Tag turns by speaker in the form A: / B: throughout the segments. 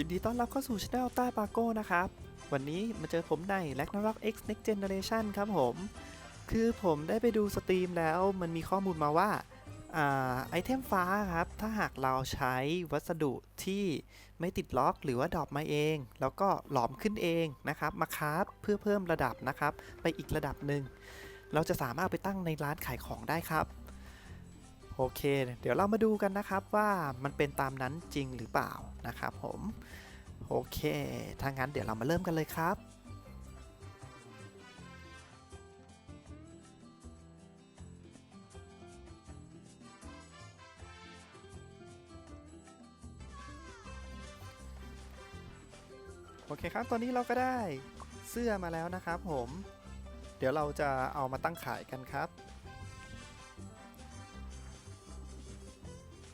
A: ยินดีต้อนรับเข้าสู่ช anel ต้าปาโก้นะครับ วันนี้มาเจอผมใน r a g n a r o k X Next Generation ครับผม คือผมได้ไปดูสตรีมแล้วมันมีข้อมูลมาว่าไอเทมฟ้าครับ ถ้าหากเราใช้วัสดุที่ไม่ติดล็อกหรือว่าดรอปมาเอง แล้วก็หลอมขึ้นเองนะครับ มาคราฟเพื่อเพิ่มระดับนะครับ ไปอีกระดับหนึ่ง เราจะสามารถไปตั้งในร้านขายของได้ครับ โอเค เดี๋ยวเรามาดูกันนะครับว่ามันเป็นตามนั้นจริงหรือเปล่านะครับผมโอเคถ้างั้นเดี๋ยวเรามาเริ่มกันเลยครับโอเคครับ ตอนนี้เราก็ได้เสื้อมาแล้วนะครับผม เดี๋ยวเราจะเอามาตั้งขายกันครับ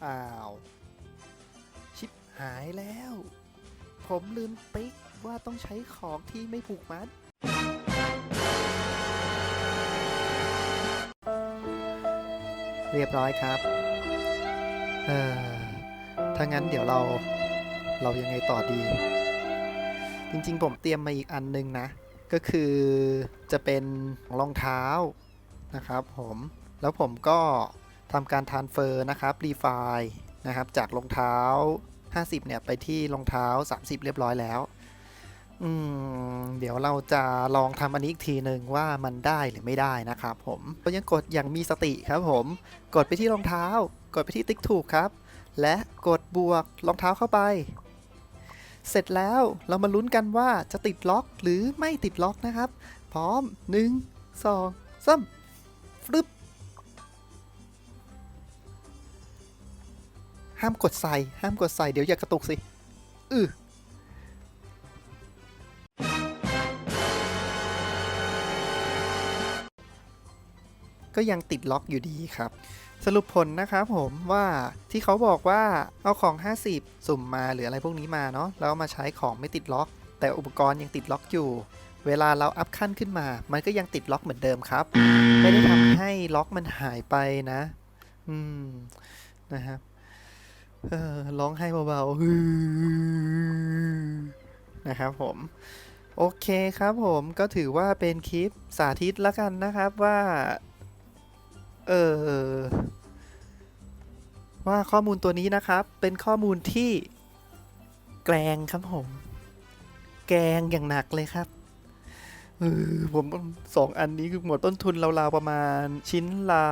A: อ้าว ชิปหายแล้ว ผมลืมติ๊กว่าต้องใช้ของที่ไม่ผูกมัด เรียบร้อยครับ เออถ้างั้นเดี๋ยวเราเรายังไงต่อดี จริงๆ ผมเตรียมมาอีกอันนึงนะ ก็คือจะเป็นรองเท้านะครับผม แล้วผมก็ ทำการทานเฟอร์นะครับรีไฟนะครับ จากรองเท้า 50 เนี่ย ไปที่รองเท้า 30 เรียบร้อยแล้ว อืม เดี๋ยวเราจะลองทำอันนี้อีกทีหนึ่งว่ามันได้หรือไม่ได้นะครับผมก็ยังกดอย่างมีสติครับผม กดไปที่รองเท้า กดไปที่ติ๊กถูกครับ และกดบวกรองเท้าเข้าไป เสร็จแล้วเรามาลุ้นกันว่าจะติดล็อกหรือไม่ติดล็อกนะครับ พร้อม 1 2 3ฟลึบ ห้ามกดใส่ห้ามกดใส่เดี๋ยวอย่ากระตุกสิอือก็ยังติดล็อกอยู่ดีครับ สรุปผลนะครับผมว่าที่เขาบอกว่าเอาของ 50 สุ่มมาหรืออะไรพวกนี้มาเนาะแล้วมาใช้ของไม่ติดล็อก แต่อุปกรณ์ยังติดล็อกอยู่ เวลาเราอัพขั้นขึ้นมา มันก็ยังติดล็อกเหมือนเดิมครับ ไม่ได้ทำให้ล็อกมันหายไปนะ อืมนะครับ ร้องไห้เบาๆนะครับผม โอเคครับผมก็ถือว่าเป็นคลิปสาธิตแล้วกันนะครับว่า เออว่าข้อมูลตัวนี้นะครับ เป็นข้อมูลที่แกลงครับผม แกงอย่างหนักเลยครับ ออผมสองอันนี้คือหมดต้นทุนราวๆประมาณชิ้นละ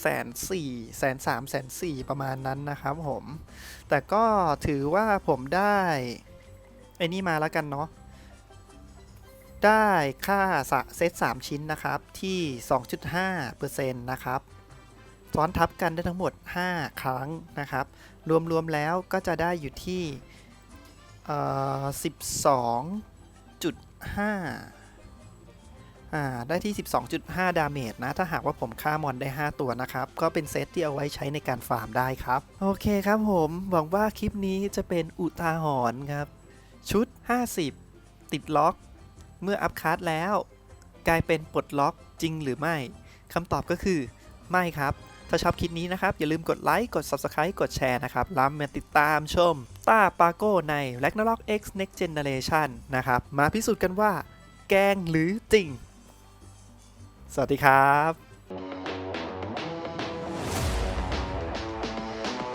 A: แสนสี่แสนสามแสนสี่ประมาณนั้นนะครับผม แต่ก็ถือว่าผมได้ ไอ้นี่มาแล้วกันเนาะได้ค่าสะเซต3 ชิ้นนะครับที่ 2.5%นะครับซ้อนทับกันได้ทั้งหมด 5 ครั้งนะครับ รวม ๆ แล้วก็จะได้อยู่ที่เอ่อ12.5 อ่าได้ที่ 12.5 ดาเมจนะ ถ้าหากว่าผมฆ่ามอนได้ 5 ตัวนะครับ ก็เป็นเซตที่เอาไว้ใช้ในการฟาร์มได้ครับ โอเคครับผม หวังว่าคลิปนี้จะเป็นอุทาหรณ์ครับ ชุด 50 ติดล็อก เมื่ออัพคาร์ดแล้ว กลายเป็นปลดล็อกจริงหรือไม่คำตอบก็คือไม่ครับ ถ้าชอบคลิปนี้นะครับ อย่าลืมกดไลค์ กด Subscribe กดแชร์นะครับแล้วมาติดตามชมต้าปาโก้ใน Ragnarok X Next Generation นะครับ มาพิสูจน์กันว่าแกงหรือจริง สวัสดีครับ